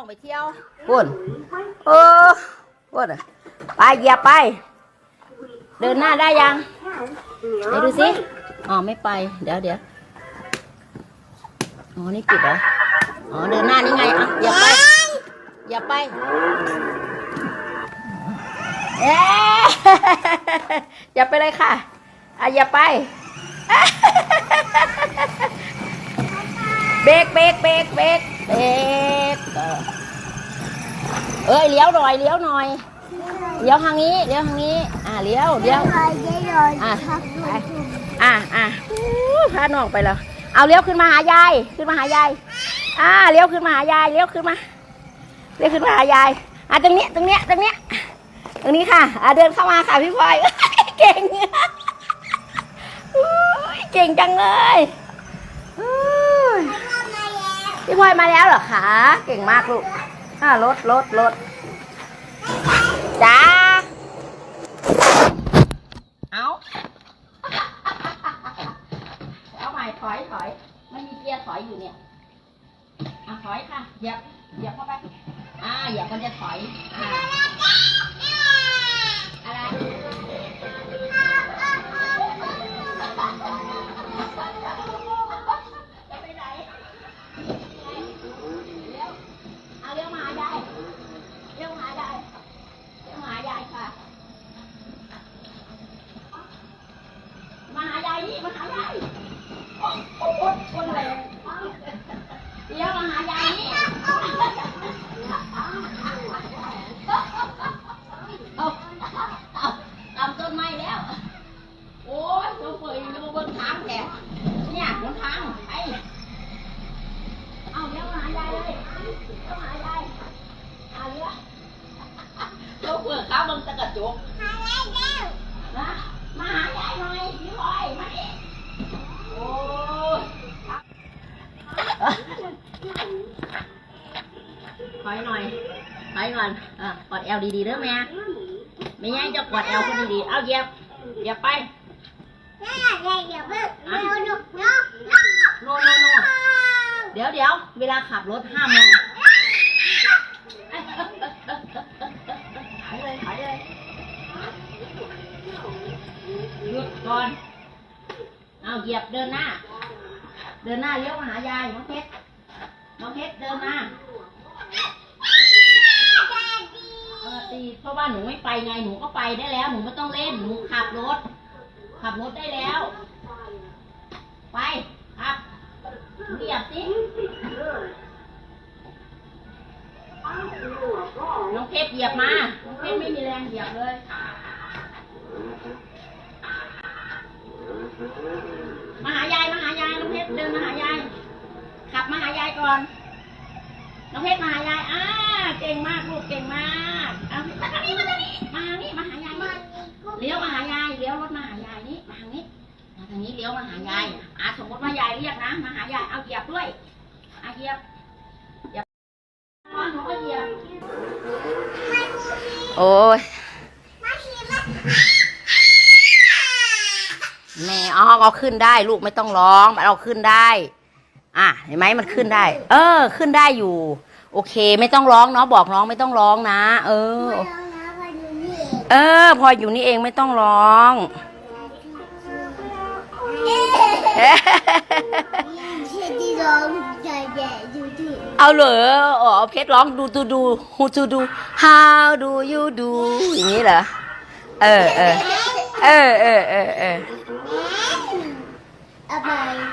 องไปเที่ยวพุ่นเออพุ่นอะไปเหยียบไป เดินหน้าได้ยังไหนดูสิอ๋อไม่ไป เดี๋ยวเดี๋ยวอ๋อนี่ปิดเหรออ๋อเดินหน้านี่ไงอะเหยียบไปเหยียบไปเอ๊อย่าไปเลยค่ะอะอย่าไปเบรกเบรกเบรกเบรกเบรก เออเอ้ยเลี้ยวหน่อยเลี้ยวหน่อยเลี้ยวทางนี้เลี้ยวทางนี้ อ่าเลี้ยวเลี้ยวอะไปอะอะพาน้องไปแล้วเอาเลี้ยวขึ้นมาหายายขึ้นมาหายายอ่าเลี้ยวขึ้นมาหายายเลี้ยวขึ้นมาเลี้ยวขึ้นมาหายายอะตรงนี้ตรงเนี้ยตรงเนี้ยตรงนี้ค่ะ อะเดินเข้ามาค่ะพี่พลอยเก่งอุ๊ยเก่งจังเลยอุ๊ยพี่พลอยมาแล้วเหรอคะเก่งมากลูก อ่ารถรถรถจ้า เอาเอาใหม่ถอยถอย มันมีเกียร์ถอยอยู่เนี่ยอะถอยค่ะเหยียบเหยียบเข้าไป อ่าเหยียบมันจะถอย อ่า แถบเนี่ยบนทางไอ้เอาเดี๋ยวมาหายายเลยเดี๋ยวมาหายายเอาเดี๋ยวโซเฟอร์ข้าวมึงตะกระจุกนะมาหายายหน่อยพี่บอยมาดิโอ้ยถอยหน่อยถอยก่อนอะกอดเอวดีๆเด้อแม่ไม่งั้นจะกอดเอวคนดีๆเอาเหยียบเหยียบไป โนโนโนเดี๋ยวเดี๋ยวเวลาขับรถห้ามมองถอยเลยถอยเลยหยุดก่อนเอาเหยียบเดินหน้า เดินหน้าเลี้ยวมาหายายน้องเพชรน้องเพชรเดินมาเออตีเพราะว่าหนูไม่ไปไงหนูก็ไปได้แล้ว หนูไม่ต้องเล่นหนูขับรถ ขับรถได้แล้ว ไปครับเหยียบสิน้องเพชรเหยียบมา น้องเพชรไม่มีแรงเหยียบเลย มาหายาย มาหายาย น้องเพชรเดินมาหายาย ขับมาหายายก่อน น้องเพชรมาหายายอ่าเก่งมากลูก เก่งมาก เอามาทางนี้ มาทางนี้ มาทางนี้ มาหายายมาเลี้ยวมาหายาย เลี้ยวรถมาหายายนี่มาทางนี้ มาทางนี้เลี้ยวมาหายายอ่าสมมติว่ายายเรียกนะ มาหายาย เอาเหยียบด้วยอะเหยียบเหยียบนอนหนูก็เหยียบ โอ้ยแม่อ๋อเอาขึ้นได้ ลูกไม่ต้องร้องมันเอาขึ้นได้ อะเห็นไหมมันขึ้นได้ เออ ขึ้นได้อยู่ โอเค ไม่ต้องร้องเนาะบอกน้องไม่ต้องร้องนะ เออ เออ พออยู่นี่เองไม่ต้องร้อง เอาเหรออ๋อเพชรร้องดูดูดูฮูดูดู how do you do อย่างนี้เหรอ เออเออเออเออเออเออ Bye.